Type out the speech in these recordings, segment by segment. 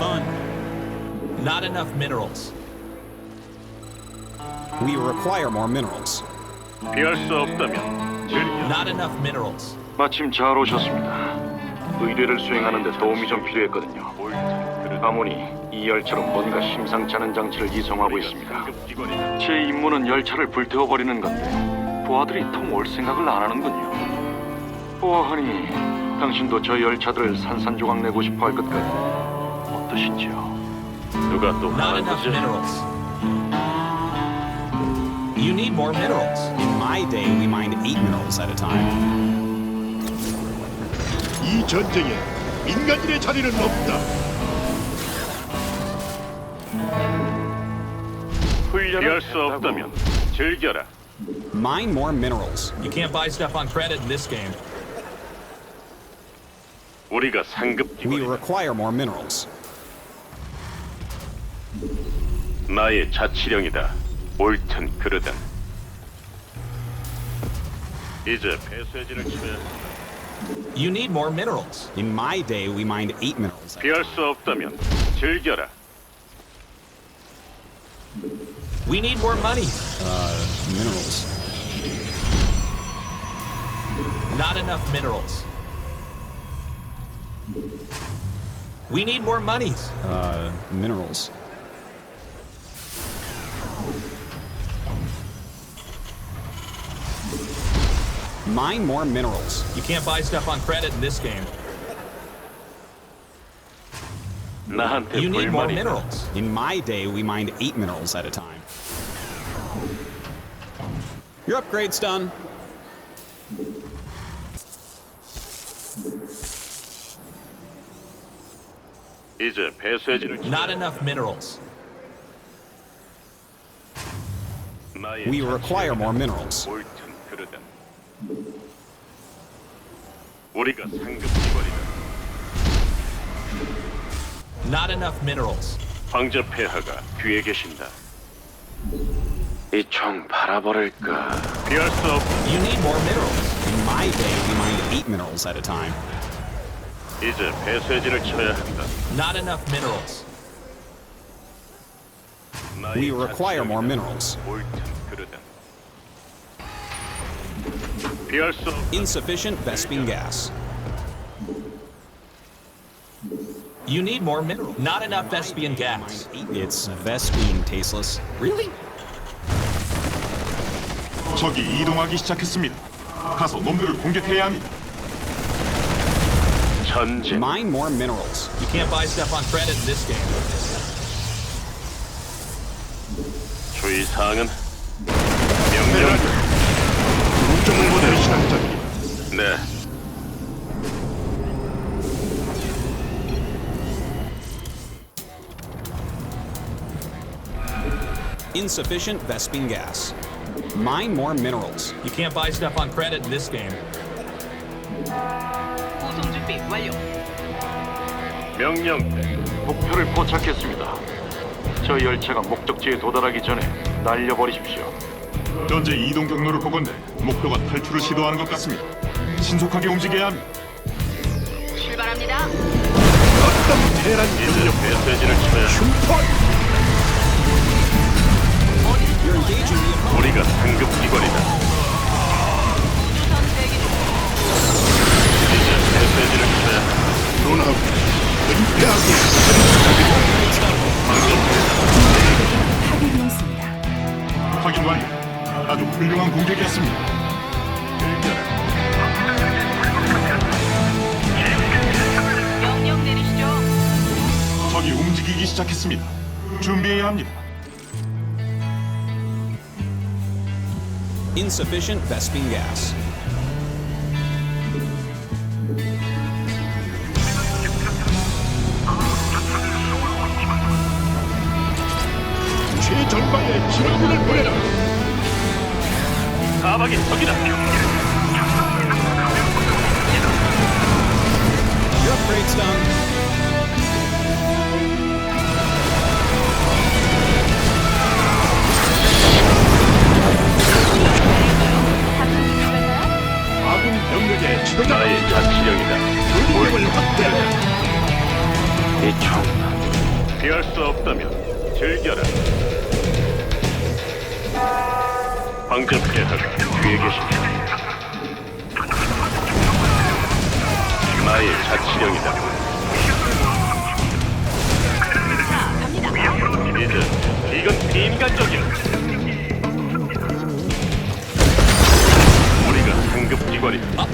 fun. Not enough minerals. We require more minerals. 피할 수 없다면 즐겨. Not enough minerals. 마침 잘 오셨습니다. 의뢰를 수행하는 데 도움이 좀 필요했거든요. 아모니 이 열차로 뭔가 심상치 않은 장치를 이송하고 있습니다. 제 임무는 열차를 불태워버리는 건데 부하들이 통올 생각을 안 하는군요. 보아하니 당신도 저 열차들을 산산조각 내고 싶어 할 것 같아. 어떠신지요? 누가 또 Not enough minerals. You need more minerals. In my day, we mined eight minerals at a time. 이 전쟁에 인간인의 자리는 없다. 피할 수 없다면 즐겨라. Mine more minerals. You can't buy stuff on credit in this game. 우리가 상급 We 기관이다. require more minerals. 나의 자치령이다. 옳든 그르든. 이제 배쇄진을 치면 You need more minerals. In my day, we mined eight minerals. at a 피할 수 없다면 즐겨라. We need more money. Minerals. Not enough minerals. We need more money. Uh, minerals. Mine more minerals. You can't buy stuff on credit in this game. You need more money. minerals. In my day, we mined eight minerals at a time. Your upgrade's done. Not enough minerals. We require more minerals. 옳든 그르든. 우리가 상급 기관이다. Not enough minerals. 황제 폐하가 뒤에 계신다. 이 총 바라버릴까? 피할 수 없. You need more minerals. In my day, we mined eight minerals at a time. 이제 배쇄진을 쳐야 한다. Not enough minerals. 나의 We require more 자치령이다. minerals. 옳든 그르든. 피할 수 없. Insufficient Vespine gas. You need more minerals. Not enough Vespian gas. It's Vespine tasteless. Really? 적이 이동하기 시작했습니다. 가서 놈들을 공격해야 합니다. 전진. Mine more minerals. You can't buy stuff on credit in this game. 주의 사항은 명령. 보내 시작자입니다. 네. Insufficient Vespine gas. Mine more minerals. You can't buy stuff on credit in this game. 구송 준비 완료. 명령. 목표를 포착했습니다. 저 열차가 목적지에 도달하기 전에 날려버리십시오. 현재 이동 경로를 보건대 목표가 탈출을 시도하는 것 같습니다. 신속하게 움직여야 합니다. 출발합니다. 어떤 대란 이제 배쇄진을 쳐야 opponent. 우리가 상급 기관이다. 이제 배쇄진을 쳐야. 논하고 은폐하고 확인 완료. 아주 훌륭한 공격이었습니다. 명령 내리시죠. 적이 움직이기 시작했습니다. 준비해야 합니다. Insufficient Vespine gas. 최전방에 지원군을 보내라. 사박이 적이다. Your upgrade's done.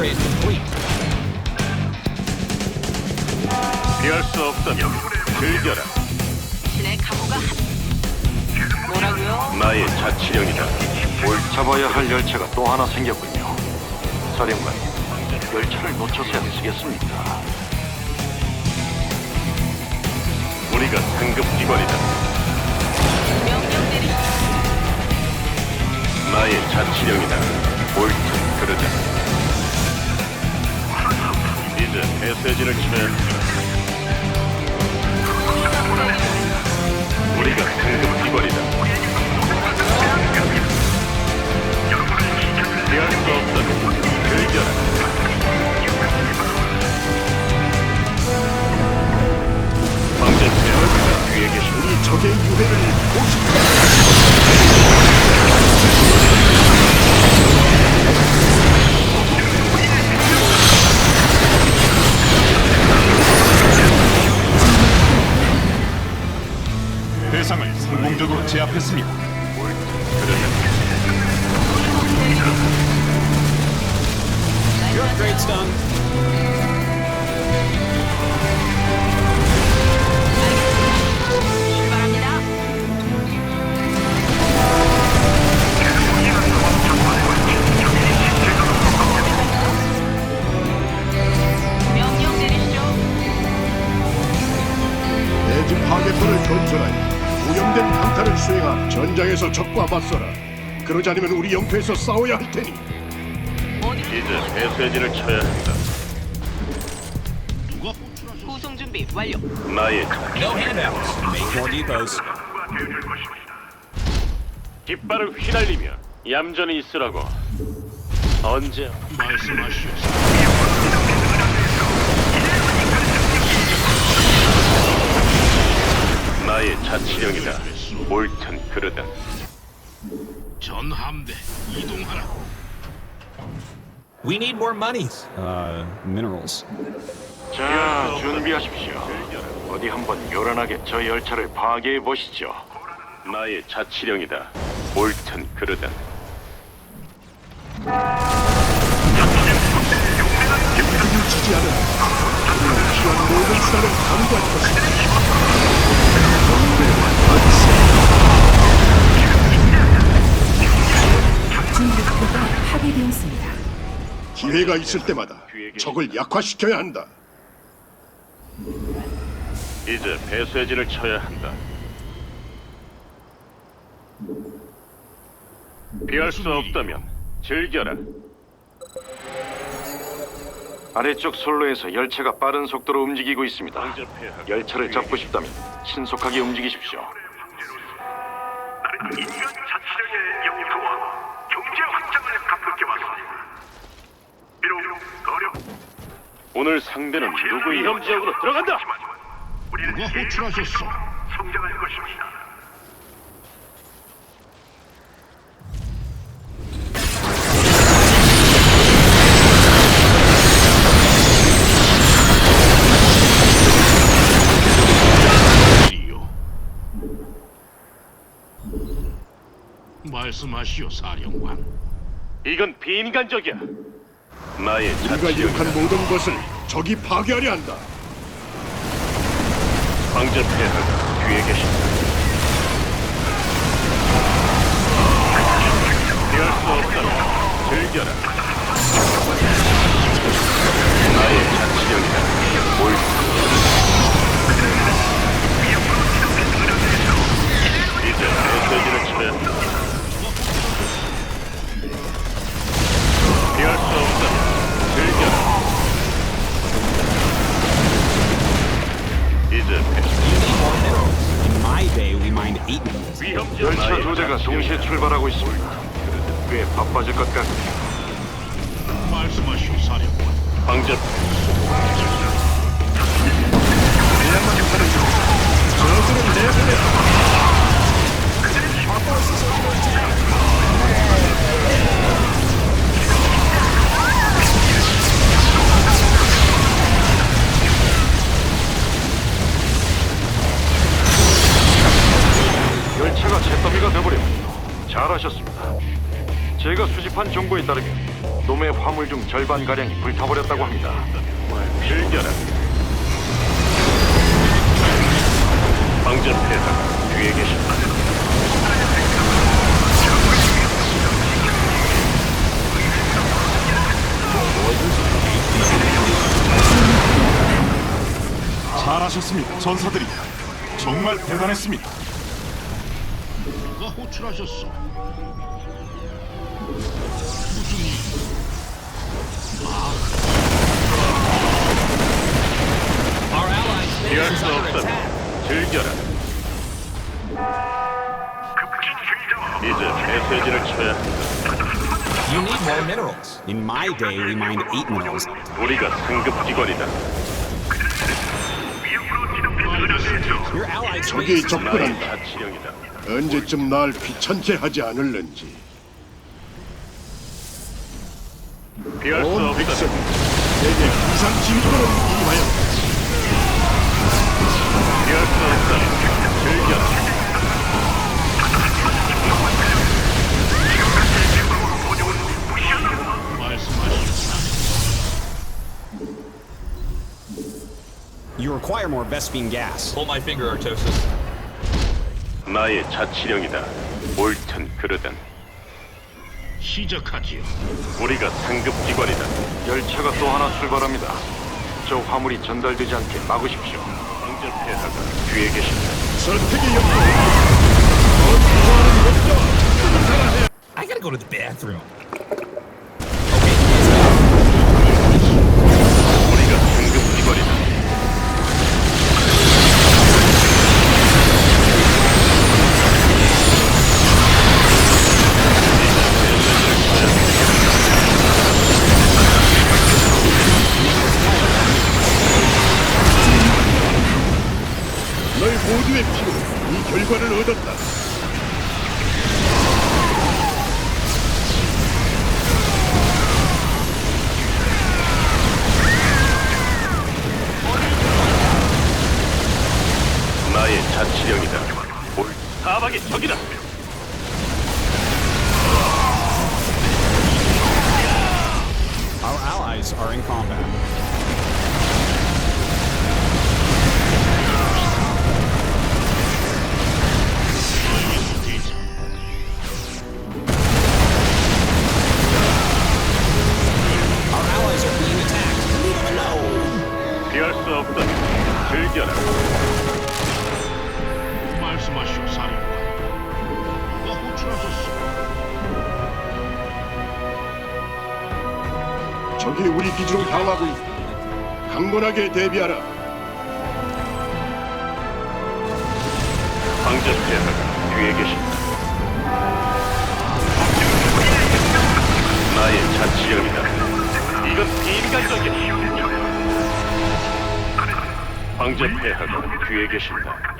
Upgrade complete. 피할 수 없다면 즐겨라. 신의 한... 뭐라고요? 나의 자치령이다. 옳잡아야 할 열차가 또 하나 생겼군요. 사령관님, 열차를 놓쳐서 안 쓰겠습니까? 우리가 상급 기관이다. 명령 내리시죠. 나의 자치령이다. 옳든 그르다. 메시지를 치면 우리가 상급 기관이다. 피할 수 없다면 즐겨라. 황제 폐하가 뒤에 계십니다. 적의 유해를 보시 대 성공적으로 제압했습니다. Your upgrade's done. 출발합니다. 명령 내리시죠. 대지 파괴선을 건설하여 오염된 강타를 수행하 전장에서 적과 맞서라. 그러지 않으면 우리 영토에서 싸워야 할 테니 이제 메시지를 쳐야 한다. 구송 준비 완료. 나의 No handouts. Make more depots. 깃발을 휘날리며 얌전히 있으라고. 언제? 나의 자치령이다. 옳든 그르다. 전함대 이동하라. We need more monies. Uh, minerals. 자, 준비하십시오. 어디 한번 요란하게 저 열차를 파괴해 보시죠. 나의 자치령이다. 옳든. 지지하는 우리는 필요한 모든 수단을 강구할 것이다. 파괴되었습니다. 기회가 있을 때마다 적을 약화시켜야 한다. 이제 배쇄진을 쳐야 한다. 피할 수 없다면 즐겨라. 아래쪽 선로에서 열차가 빠른 속도로 움직이고 있습니다. 열차를 잡고 싶다면 신속하게 움직이십시오. 인간 영토와 경제 확장을 가깝게 와서 비록 어려 오늘 상대는 누구 위험 지역으로 들어간다. 우리는 누가 호출하셨어? 성장할 것입니다. 말씀하시오, 사령관. 이건 비인간적이야. 나의 우리가 자치령 이룩한 모든 것을 적이 파괴하려 한다. 황제 폐하가 뒤에 계신다. 피할 수 없다면 즐겨라. 나의 자치령이다. 옳다. 이제 메시지를 한다. 피할 수 없다 열차 두 대가 동시에 출발하고 있습니다. 꽤 바빠질 것 같군요. 말씀하시오, 사령관. 황제 저 가스를 내보내. 열차가 잘하셨습니다. 제가 수집한 정보에 따르면 놈의 화물 중 절반 가량이 불타버렸다고 합니다. 즐겨라. 방전 폐하가 뒤에 계신다. 잘하셨습니다, 전사들이. 정말 대단했습니다. 누가 호출하셨어? Our allies' 피할 base is 수 under 없다. attack. 즐겨라. 이제 메시지를 쳐야. You need more minerals. In my day, we mined eight minerals. 우리가 상급 기관이다. 적이 접근한다. 언제쯤 날 귀찮게 하지 않을는지. 피할 수 온 없다. 백성, 내게 비상 진거를 임하여 피할 수 없다. 즐겨라. You require more Vespine gas. Pull my finger, Artosis. 나의 자치령이다. 옳든 그르든. 시작하지요. 우리가 상급 기관이다. 열차가 또 하나 출발합니다. 저 화물이 전달되지 않게 막으십시오. 폐하가 뒤에 계신다. 선택의 역도. I gotta go to the bathroom. 모두의 피로 이 결과를 얻었다. 나의 자치령이다. 옳. 사박의 적이다. 강건하게 대비하라. 황제 폐하가 뒤에 계신다. 나의 자치령이다. 이건 비인간적이야. 황제 폐하가 뒤에 계신다.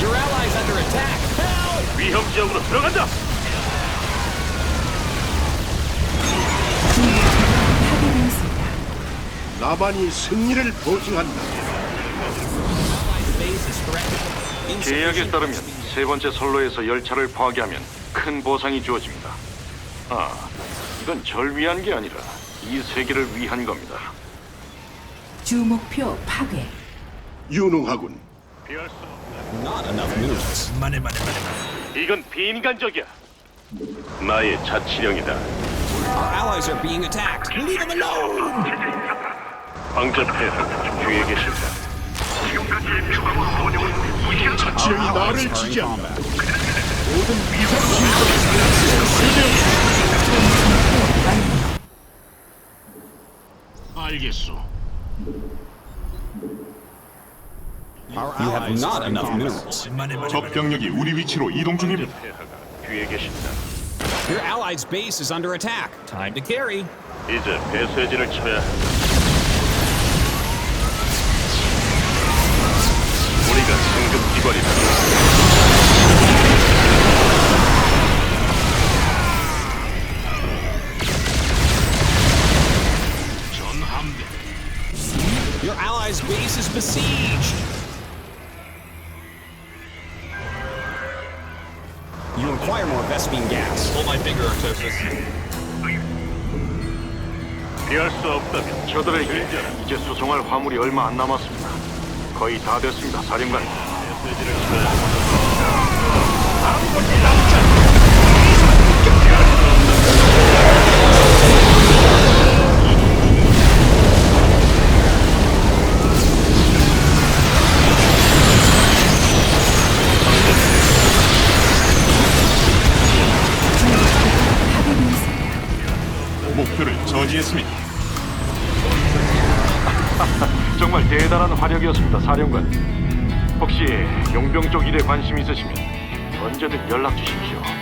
Your allies under attack. Help! 위험 지역으로 들어간다. 라반이 승리를 보증한다. Base is threatened. 계약에 따르면 세 번째 선로에서 열차를 파괴하면 큰 보상이 주어집니다. 아, 이건 절 위한 게 아니라 이 세계를 위한 겁니다. 주 목표 파괴. 유능하군. Not enough minerals. 이건 비인간적이야. 나의 자치령이다. Our allies are being attacked. Leave them alone! 황제 폐하가 뒤에 계신다. 지금까지의 추가와 번영은 무시한 자치령이 나를 지지한다. 모든 위상 알겠소. You have not enough minerals. 적 병력이 우리 위치로 이동 중입니다. 폐하가 뒤에 계신다. Your allied's base is under attack. Time to carry. 이제 배쇄진을 쳐야 한다. 우리가 상급 기관이다. 없다면 저들에게 이제 수송할 화물이 얼마 안 남았습니다. 거의 다 됐습니다, 사령관. 메시지를 쳐야 사령관. 혹시 용병 쪽 일에 관심 있으시면 언제든 연락 주십시오.